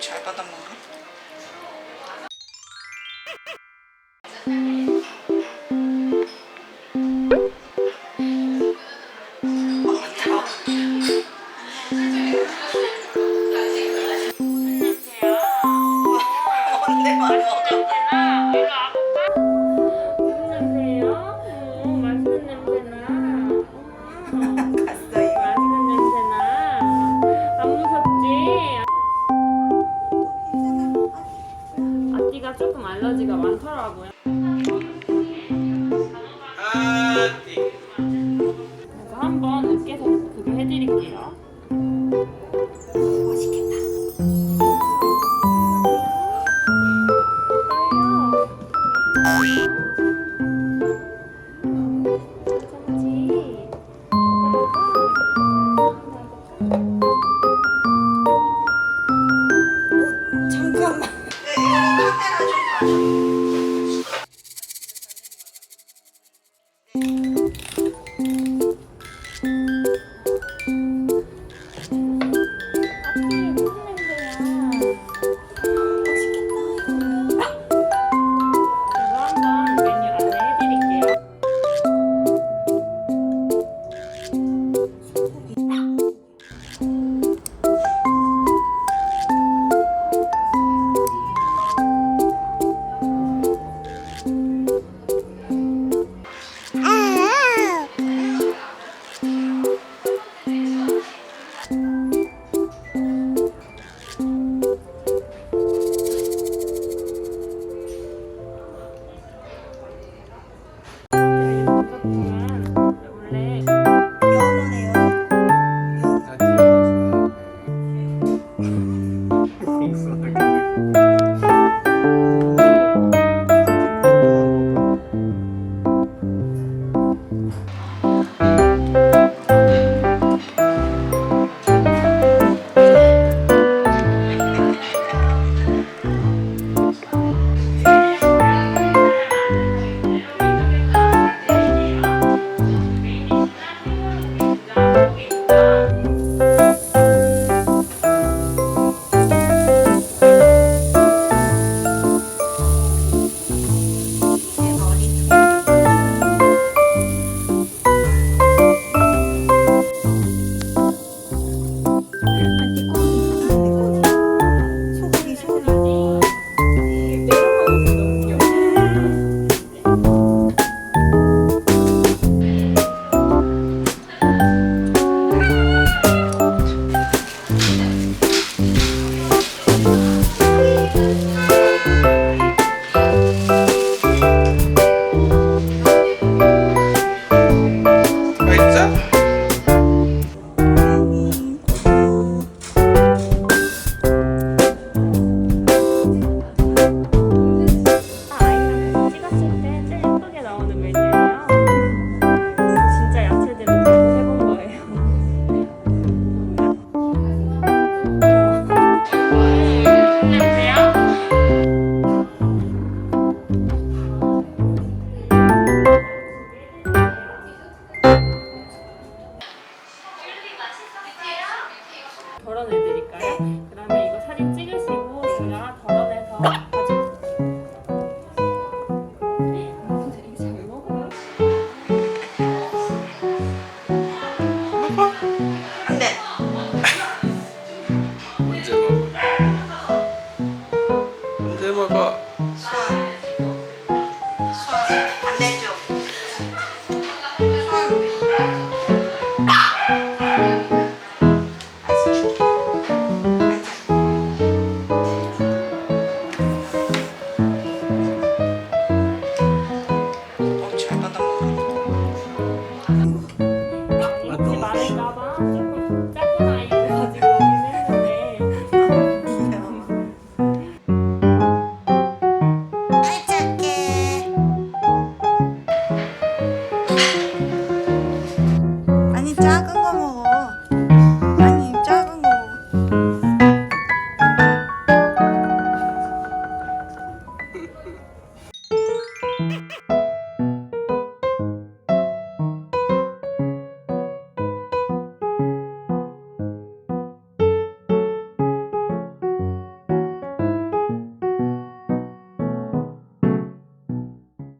잘 받아먹네. 조금 알러지가 많더라고요. 그래서 한번 으깨서 그거 해드릴게요. 맛있겠다. Thank you.